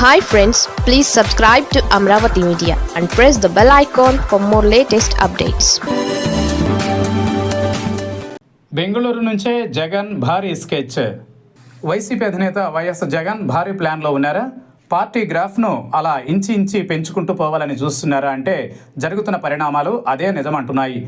Hi friends please subscribe to Amaravati media and press the bell icon for more latest updates Bengaluru నుంచే జగన్ భారీ sketch. YCP అధినేత YS Jagan భారీ ప్లాన్లో ఉన్నారా? Party గ్రాఫ్ను అలా ఇంచి ఇంచి పెంచుకుంటూ పోవాలని చూస్తున్నారా అంటే జరుగుతున్న పరిణామాలు అదే నిజమంటున్నాయి.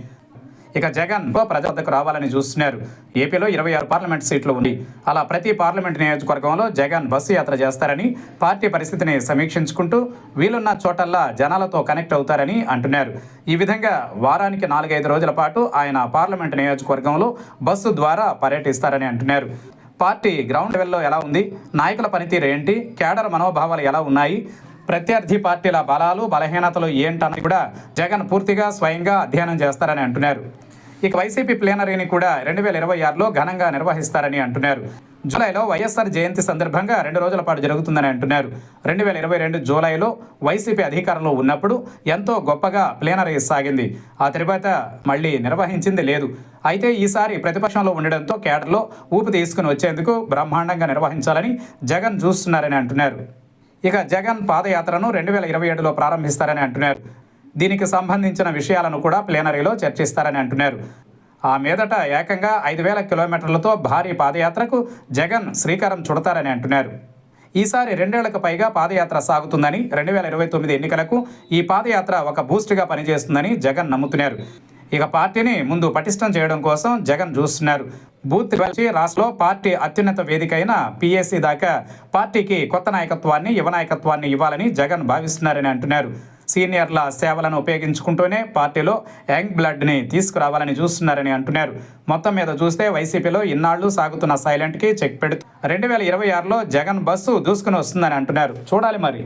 ఇక జగన్ ప్రజల వద్దకు రావాలని చూస్తున్నారు. ఏపీలో ఇరవై ఆరు పార్లమెంట్ సీట్లు ఉంది. అలా ప్రతి పార్లమెంట్ నియోజకవర్గంలో జగన్ బస్సు యాత్ర చేస్తారని పార్టీ పరిస్థితిని సమీక్షించుకుంటూ వీలున్న చోటల్లా జనాలతో కనెక్ట్ అవుతారని అంటున్నారు. ఈ విధంగా వారానికి నాలుగైదు రోజుల పాటు ఆయన పార్లమెంట్ నియోజకవర్గంలో బస్సు ద్వారా పర్యటిస్తారని అంటున్నారు. పార్టీ గ్రౌండ్ లెవెల్లో ఎలా ఉంది? నాయకుల పనితీరు ఏంటి? కేడర్ మనోభావాలు ఎలా ఉన్నాయి? ప్రత్యర్థి పార్టీల బలాలు బలహీనతలు ఏంటన్నది కూడా జగన్ పూర్తిగా స్వయంగా అధ్యయనం చేస్తారని అంటున్నారు. ఇక వైసీపీ ప్లేనరీని కూడా రెండు వేల ఇరవై ఆరులో ఘనంగా నిర్వహిస్తారని అంటున్నారు. జూలైలో వైఎస్ఆర్ జయంతి సందర్భంగా రెండు రోజుల పాటు జరుగుతుందని అంటున్నారు. రెండు వేల ఇరవై రెండు జూలైలో వైసీపీ అధికారంలో ఉన్నప్పుడు ఎంతో గొప్పగా ప్లేనరీ సాగింది. ఆ తర్వాత మళ్ళీ నిర్వహించింది లేదు. అయితే ఈసారి ప్రతిపక్షంలో ఉండడంతో కేడర్లో ఊపు తీసుకుని వచ్చేందుకు బ్రహ్మాండంగా నిర్వహించాలని జగన్ చూస్తున్నారని అంటున్నారు. ఇక జగన్ పాదయాత్రను రెండు వేల ఇరవై ఏడులో ప్రారంభిస్తారని అంటున్నారు. దీనికి సంబంధించిన విషయాలను కూడా ప్లేనరీలో చర్చిస్తారని అంటున్నారు. ఆ మీదట ఏకంగా ఐదు వేల కిలోమీటర్లతో భారీ పాదయాత్రకు జగన్ శ్రీకారం చుడతారని అంటున్నారు. ఈసారి రెండేళ్ళకు పైగా పాదయాత్ర సాగుతుందని రెండు వేల ఇరవై తొమ్మిది ఎన్నికలకు ఈ పాదయాత్ర ఒక బూస్ట్గా పనిచేస్తుందని జగన్ నమ్ముతున్నారు. ఇక పార్టీని ముందు పటిష్టం చేయడం కోసం జగన్ చూస్తున్నారు. బూత్ వచ్చి రాష్ట్రంలో పార్టీ అత్యున్నత వేదిక అయిన దాకా పార్టీకి కొత్త నాయకత్వాన్ని యువ నాయకత్వాన్ని ఇవ్వాలని జగన్ భావిస్తున్నారని అంటున్నారు. సీనియర్ల సేవలను ఉపయోగించుకుంటూనే పార్టీలో యంగ్ బ్లడ్ని తీసుకురావాలని చూస్తున్నారని అంటున్నారు. మొత్తం మీద చూస్తే వైసీపీలో ఇన్నాళ్ళు సాగుతున్న సైలెంట్కి చెక్ పెడుతూ రెండు వేల ఇరవై ఆరులో జగన్ బస్సు దూసుకుని వస్తుందని అంటున్నారు. చూడాలి మరి.